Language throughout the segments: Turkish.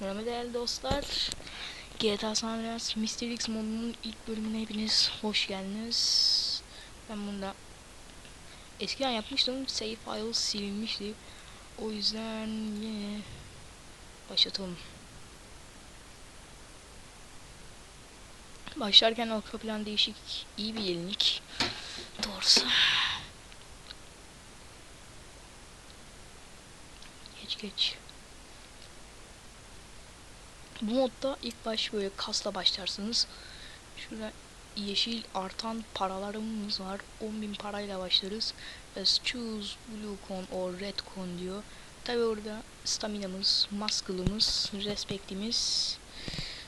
Merhaba değerli dostlar. GTA San Andreas Mr. X modunun ilk bölümüne hepiniz hoş geldiniz. Ben bunda eskiden yapmıştım. Save files silinmişti. O yüzden yine başlatalım. Başlarken arka plan değişik iyi bir yenilik. Doğrusu. Geç geç. Bu modda ilk baş böyle kasla başlarsınız. Şurada yeşil artan paralarımız var. 10.000 parayla başlarız. Let's choose blue coin or red coin diyor. Tabi orada staminamız, muscle'ımız, respektimiz,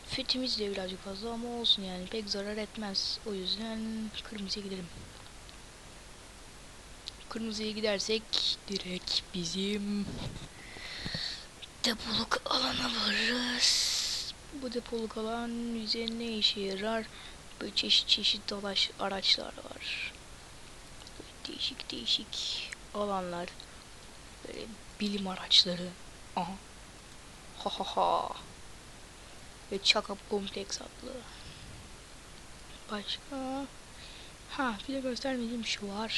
fitimiz de birazcık fazla ama olsun yani pek zarar etmez. O yüzden kırmızıya gidelim. Kırmızıya gidersek direkt bizim depoluk alana varırız. Bu depoluk alan bize ne işe yarar? Böyle çeşit çeşit dolaş araçlar var. Böyle değişik değişik alanlar. Böyle bilim araçları. Aha. Ha ha ha. Ve Çakap Kompleks adlı. Başka? Ha bir de göstermediğim şu var.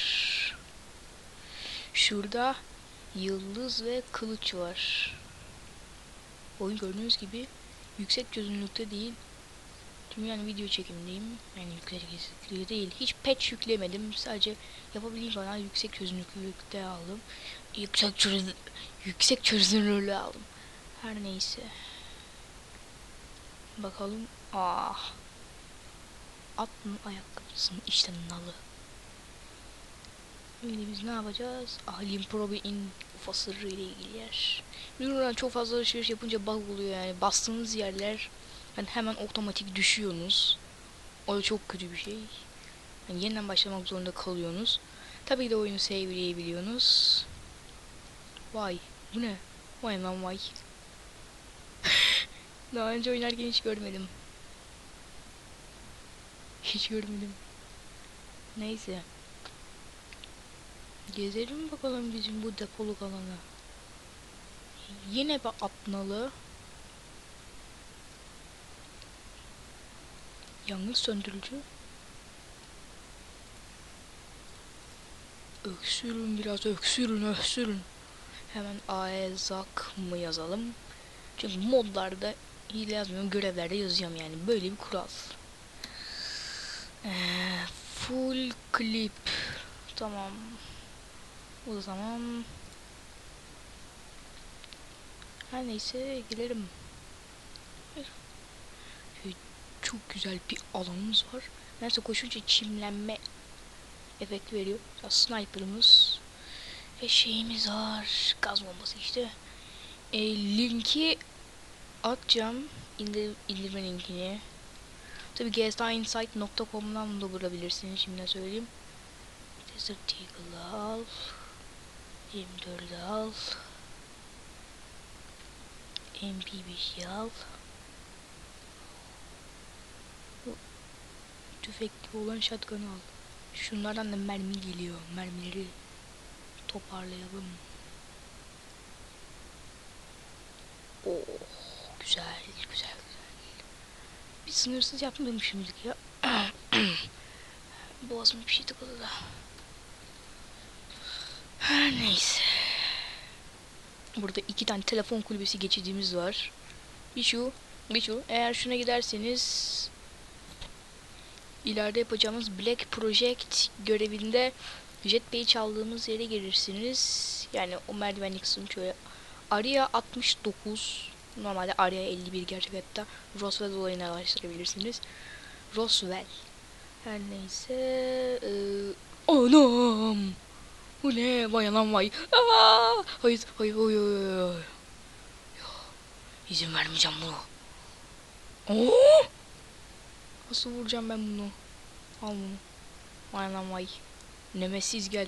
Şurada yıldız ve kılıç var. Oyun gördüğünüz gibi yüksek çözünürlükte değil. Tüm yani video çekimdeyim. Yani yüksek çözünürlükte değil. Hiç patch yüklemedim. Sadece yapabildiğim kadar yüksek çözünürlükte aldım. Yüksek çözünürlük yüksek çözünürlüğü aldım. Her neyse. Bakalım. Ah. At mı ayakkabısının işte nalı. Şimdi biz ne yapacağız? Alien Probe'in ufasırı ile ilgili yer. Bilmiyorum çok fazla alışveriş yapınca bug oluyor yani. Bastığınız yerler yani hemen otomatik düşüyorsunuz. O da çok kötü bir şey. Yani yeniden başlamak zorunda kalıyorsunuz. Tabii de oyunu saveleyebiliyorsunuz. Vay bu ne? Vay lan vay. Daha önce oynarken hiç görmedim. Hiç görmedim. Neyse. Gezelim bakalım bizim bu depoluk alanı. Yine bir atnalı. Yangın söndürücü. Öksürün biraz öksürün öksürün. Hemen aezak mı yazalım? Çünkü modlarda hile yazmıyorum görevlerde yazıyorum yani böyle bir kural. Ee, full clip. Tamam. O zaman her neyse gelelim. Şöyle çok güzel bir alanımız var. Neyse koşunca çimlenme efekti veriyor. Ya sniper'ımız ve şeyimiz var. Gaz bombası işte. E, linki atacağım. İndir, indirme linkini. Tabi gstainsight.com'dan da bulabilirsiniz şimdi söyleyeyim. Desert Eagle'ı al. 24'ü al. MP5'i al. Bu tüfekli olan shotgun'ı al. Şunlardan da mermi geliyor. Mermileri toparlayalım. Oh, güzel, güzel, güzel. Bir sınırsız yapmamışımdık ya. Boğazıma bir şey tıkadı da. Her neyse. Burada iki tane telefon kulübesi geçidimiz var. Bir şu, bir şu. Eğer şuna giderseniz ileride yapacağımız Black Project görevinde Jetpack'i çaldığımız yere gelirsiniz. Yani o merdivenli kısım şöyle. Aria 69 normalde Aria 51 gerçek hayatta Roswell olayını araştırabilirsiniz. Roswell. Her neyse. Ee, anam. Bu ne? Vay anam vay. Aa! Hayır, hayır, hayır, hayır. İzin vermeyeceğim bunu. Oo! Nasıl vuracağım ben bunu? Al bunu. Vay anam vay. Nemesiz gel.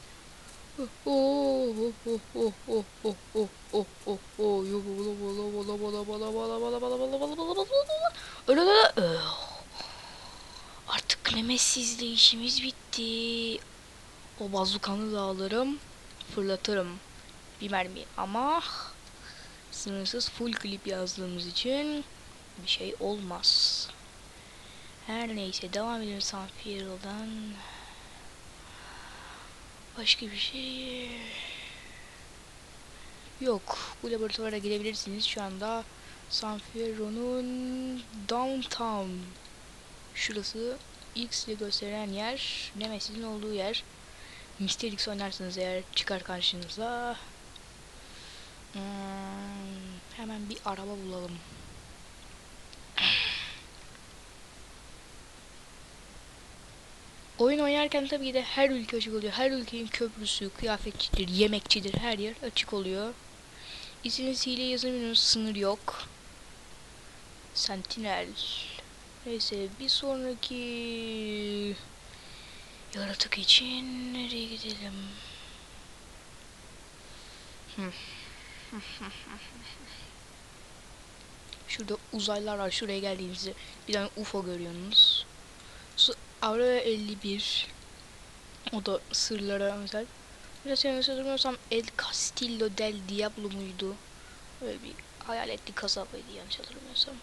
Artık nemesizle işimiz bitti o bazukanı da alırım fırlatırım bir mermi ama Sınırsız full klip yazdığımız için bir şey olmaz. Her neyse devam edelim Sanfier'dan. Başka bir şey yok. Bu laboratuvara girebilirsiniz. Şu anda San Fierro'nun downtown şurası X ile gösteren yer Nemesis'in olduğu yer Mister X oynarsanız eğer çıkar karşınıza hmm, hemen bir araba bulalım Oyun oynarken tabii ki de her ülke açık oluyor. Her ülkenin köprüsü, kıyafetçidir, yemekçidir, her yer açık oluyor. İsminiz hile yazamıyorsunuz, sınır yok. Sentinel. Neyse bir sonraki yaratık için nereye gidelim? Şurada uzaylılar var. Şuraya geldiğinizde bir tane UFO görüyorsunuz. Su Aurora 51. O da sırlara özel. Biraz yanlış hatırlamıyorsam El Castillo del Diablo muydu? Öyle bir hayaletli kasabeydi yanlış hatırlamıyorsam.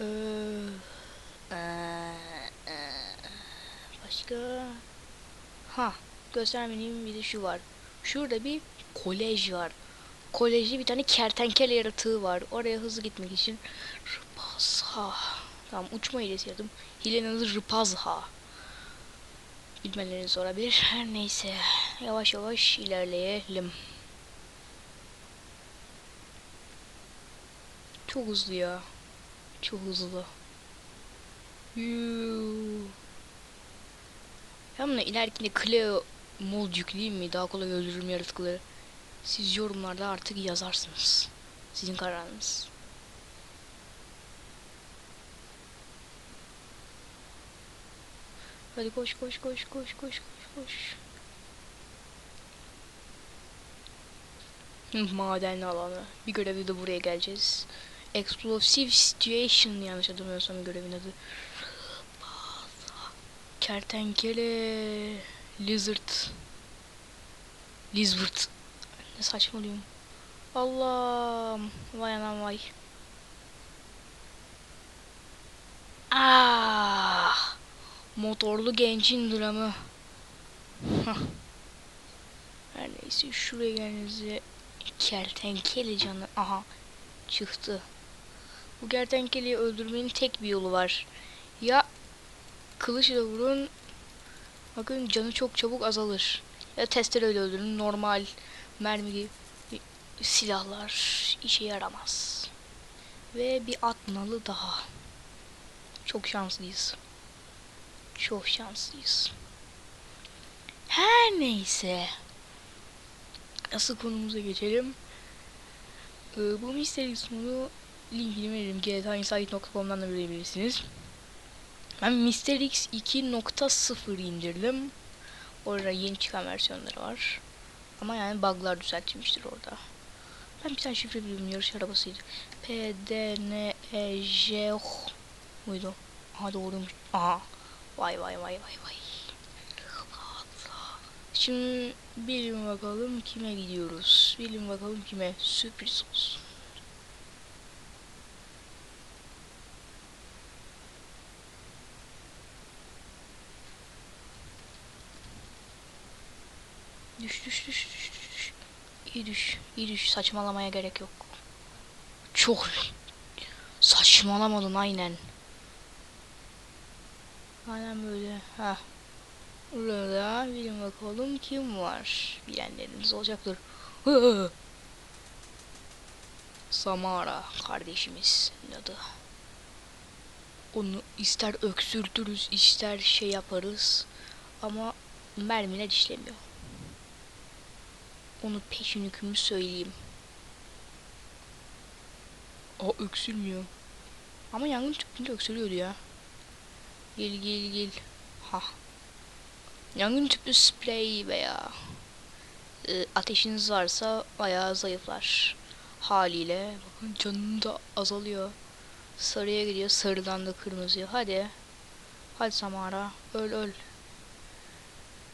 Ee, ee, başka ha göstermediğim bir de şu var. Şurada bir kolej var. Kolejde bir tane kertenkele yaratığı var. Oraya hızlı gitmek için Rıpazha. Tamam uçma hilesi yaptım. Hilenin adı Rıpazha. Bilmeleriniz olabilir. Her neyse. Yavaş yavaş ilerleyelim. Çok hızlı ya. Çok hızlı. Yuuu. Ben buna ilerikinde Cleo mod yükleyeyim mi? Daha kolay öldürürüm yaratıkları. Siz yorumlarda artık yazarsınız. Sizin kararınız. Hadi koş koş koş koş koş koş koş. Maden alanı. Bir görevde de buraya geleceğiz. Explosive Situation yanlış hatırlamıyorsam görevin adı. Kertenkele Lizard. Lizard. Ne saçmalıyorum Allah'ım. Vay anam vay. Ah! Motorlu gencin dramı. Her neyse şuraya geldiğinizde Kertenkele canı. Aha çıktı. Bu kertenkeleyi öldürmenin tek bir yolu var kılıçla vurun. Bakın canı çok çabuk azalır. Ya testereyle öldürün. Normal mermi gibi silahlar işe yaramaz. Ve bir at nalı daha. Çok şanslıyız. Çok şanslıyız. Her neyse. Asıl konumuza geçelim. Ee, bu Mystery sonu linkini veririm. gtainsight.com'dan da görebilirsiniz. Ben Mister X 2.0 indirdim. Orada yeni çıkan versiyonları var. Ama yani bug'lar düzeltilmiştir orada. Ben bir tane şifre biliyorum yarış arabasıydı. P, D, N, E, J, O muydu? Aha doğruymuş. Aha. Vay vay vay vay vay. Şimdi bilin bakalım kime gidiyoruz. Bilin bakalım kime. Sürpriz olsun. Düş düş düş düş düş. İyi düş. İyi düş. Saçmalamaya gerek yok. Çok saçmalamadın aynen. Aynen böyle. Ha. Burada bilin bakalım kim var. Bilenleriniz olacaktır. Samara kardeşimiz adı. Onu ister öksürtürüz ister şey yaparız. Ama mermine dişlemiyor. Onu peşin hükümü söyleyeyim. O öksürmüyor. Ama yangın çıktığında öksürüyordu ya. Gel gel gel. Ha. Yangın tüplü spray veya e, ee, ateşiniz varsa bayağı zayıflar. Haliyle bakın canım da azalıyor. Sarıya gidiyor. Sarıdan da kırmızıya. Hadi. Hadi Samara. Öl öl.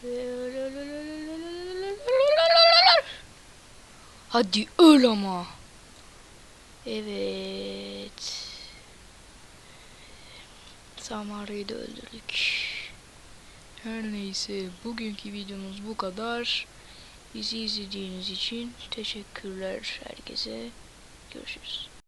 Ee, öl öl öl. Hadi öl ama. Evet. Samara'yı da öldürdük. Her neyse bugünkü videomuz bu kadar. Bizi izlediğiniz için teşekkürler herkese. Görüşürüz.